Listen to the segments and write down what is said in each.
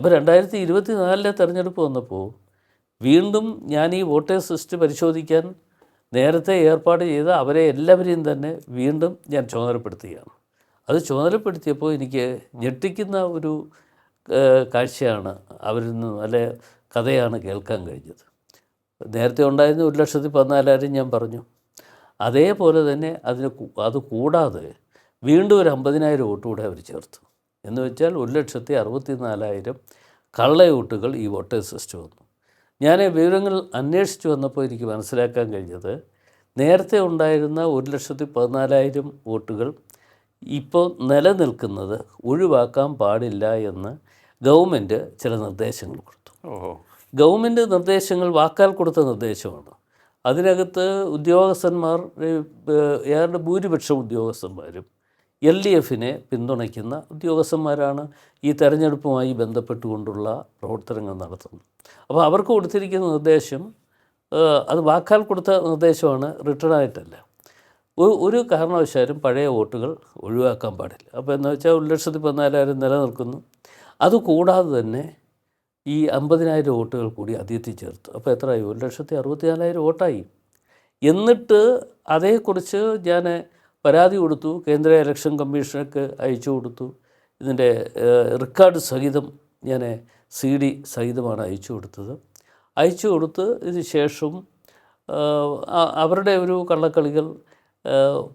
അപ്പോൾ രണ്ടായിരത്തി ഇരുപത്തി നാലിലെ തെരഞ്ഞെടുപ്പ് വന്നപ്പോൾ വീണ്ടും ഞാൻ ഈ വോട്ടേഴ്സ് ലിസ്റ്റ് പരിശോധിക്കാൻ നേരത്തെ ഏർപ്പാട് ചെയ്ത അവരെ എല്ലാവരെയും തന്നെ വീണ്ടും ഞാൻ ചുമതലപ്പെടുത്തുകയാണ്. അത് ചുമതലപ്പെടുത്തിയപ്പോൾ എനിക്ക് ഞെട്ടിക്കുന്ന ഒരു കാഴ്ചയാണ് അവരിൽ നിന്ന് അല്ലെ കഥയാണ് കേൾക്കാൻ കഴിഞ്ഞത്. നേരത്തെ ഉണ്ടായിരുന്ന ഒരു ലക്ഷത്തി പതിനാലായിരം ഞാൻ പറഞ്ഞു. അതേപോലെ തന്നെ അതിന് അത് കൂടാതെ വീണ്ടും ഒരു അമ്പതിനായിരം വോട്ട് കൂടെ അവർ ചേർത്തു. എന്ന് വെച്ചാൽ ഒരു ലക്ഷത്തി അറുപത്തി നാലായിരം കള്ളയോട്ടുകൾ ഈ വോട്ടേഴ്സ് ലിസ്റ്റ് വന്നു. ഞാൻ വിവരങ്ങൾ അന്വേഷിച്ച് വന്നപ്പോൾ എനിക്ക് മനസ്സിലാക്കാൻ കഴിഞ്ഞത് നേരത്തെ ഉണ്ടായിരുന്ന ഒരു ലക്ഷത്തി പതിനാലായിരം വോട്ടുകൾ ഇപ്പോൾ നിലനിൽക്കുന്നത് ഒഴിവാക്കാൻ പാടില്ല എന്ന് ഗവൺമെന്റ് ചില നിർദ്ദേശങ്ങൾ കൊടുത്തു. ഗവൺമെന്റ് നിർദ്ദേശങ്ങൾ വാക്കാൽ കൊടുത്ത നിർദ്ദേശമാണ്. അതിനകത്ത് ഉദ്യോഗസ്ഥന്മാർ ഏറെ ഭൂരിപക്ഷം ഉദ്യോഗസ്ഥന്മാരും എൽ ഡി എഫിനെ പിന്തുണയ്ക്കുന്ന ഉദ്യോഗസ്ഥന്മാരാണ് ഈ തെരഞ്ഞെടുപ്പുമായി ബന്ധപ്പെട്ടുകൊണ്ടുള്ള പ്രവർത്തനങ്ങൾ നടത്തുന്നത്. അപ്പോൾ അവർക്ക് കൊടുത്തിരിക്കുന്ന നിർദ്ദേശം അത് വാക്കാൽ കൊടുത്ത നിർദ്ദേശമാണ് റിട്ടേൺ ആയിട്ടല്ല. ഒരു കാരണവശാലും പഴയ വോട്ടുകൾ ഒഴിവാക്കാൻ പാടില്ല. അപ്പോൾ എന്ന് വെച്ചാൽ ഒരു ലക്ഷത്തി പതിനാലായിരം നിലനിൽക്കുന്നു. അതുകൂടാതെ തന്നെ ഈ അമ്പതിനായിരം വോട്ടുകൾ കൂടി അതിയെത്തി ചേർത്തു. അപ്പോൾ എത്രയായി? ഒരു ലക്ഷത്തി അറുപത്തി നാലായിരം വോട്ടായി. എന്നിട്ട് അതേക്കുറിച്ച് ഞാൻ പരാതി കൊടുത്തു. കേന്ദ്ര ഇലക്ഷൻ കമ്മീഷനൊക്കെ അയച്ചു കൊടുത്തു. ഇതിന്റെ റെക്കോർഡ് സഹിതം ഞാൻ സി ഡി സഹിതമാണ് അയച്ചു കൊടുത്തത്. അയച്ചു കൊടുത്ത് ഇതിന് ശേഷം അവരുടെ ഒരു കള്ളക്കളികൾ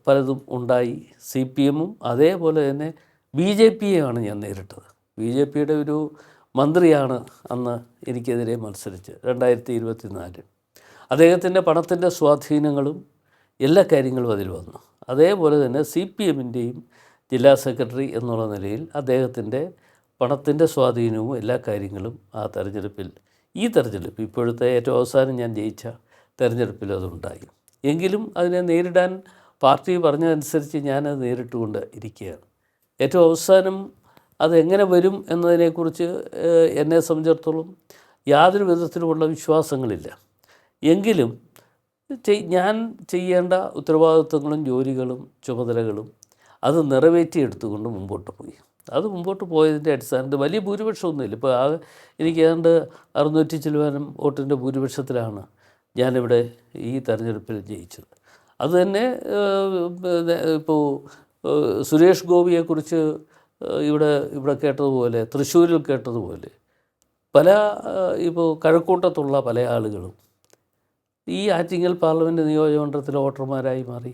പലതും ഉണ്ടായി. സി പി എമ്മും അതേപോലെ തന്നെ ബി ജെ പിയെയാണ് ഞാൻ നേരിട്ടത്. ബി ജെ പിയുടെ ഒരു മന്ത്രിയാണ് അന്ന് എനിക്കെതിരെ മത്സരിച്ച് രണ്ടായിരത്തി ഇരുപത്തി നാല് അദ്ദേഹത്തിന്റെ പണത്തിന്റെ സ്വാധീനങ്ങളും എല്ലാ കാര്യങ്ങളും അതിൽ വന്നു. അതേപോലെ തന്നെ സി പി എമ്മിന്റെയും ജില്ലാ സെക്രട്ടറി എന്നുള്ള നിലയിൽ അദ്ദേഹത്തിന്റെ പണത്തിന്റെ സ്വാധീനവും എല്ലാ കാര്യങ്ങളും ആ തെരഞ്ഞെടുപ്പിൽ ഈ തെരഞ്ഞെടുപ്പ് ഇപ്പോഴത്തെ ഏറ്റവും അവസാനം ഞാൻ ജയിച്ച തെരഞ്ഞെടുപ്പിൽ അതുണ്ടായി. എങ്കിലും അതിനെ നേരിടാൻ പാർട്ടി പറഞ്ഞതനുസരിച്ച് ഞാനത് നേരിട്ടുകൊണ്ട് ഇരിക്കുകയാണ്. ഏറ്റവും അവസാനം അതെങ്ങനെ വരും എന്നതിനെക്കുറിച്ച് എന്നെ സംബന്ധിച്ചിടത്തോളം യാതൊരു വിധത്തിലുമുള്ള വിശ്വാസങ്ങളില്ല. എങ്കിലും ഞാൻ ചെയ്യേണ്ട ഉത്തരവാദിത്വങ്ങളും ജോലികളും ചുമതലകളും അത് നിറവേറ്റിയെടുത്തുകൊണ്ട് മുമ്പോട്ട് പോയി. അത് മുമ്പോട്ട് പോയതിന്റെ അടിസ്ഥാനത്തിൽ വലിയ ഭൂരിപക്ഷമൊന്നുമില്ല. ഇപ്പോൾ ആ എനിക്ക് ഏതാണ്ട് അറുന്നൂറ്റി ചില്ലുവാനും വോട്ടിന്റെ ഭൂരിപക്ഷത്തിലാണ് ഞാനിവിടെ ഈ തെരഞ്ഞെടുപ്പിൽ ജയിച്ചത്. അതുതന്നെ ഇപ്പോൾ സുരേഷ് ഗോപിയെക്കുറിച്ച് ഇവിടെ ഇവിടെ കേട്ടതുപോലെ തൃശ്ശൂരിൽ കേട്ടതുപോലെ പല ഇപ്പോൾ കഴക്കൂട്ടത്തുള്ള പല ആളുകളും ഈ ആറ്റിങ്ങൽ പാർലമെന്റ് നിയോജകമണ്ഡലത്തിലെ വോട്ടർമാരായി മാറി.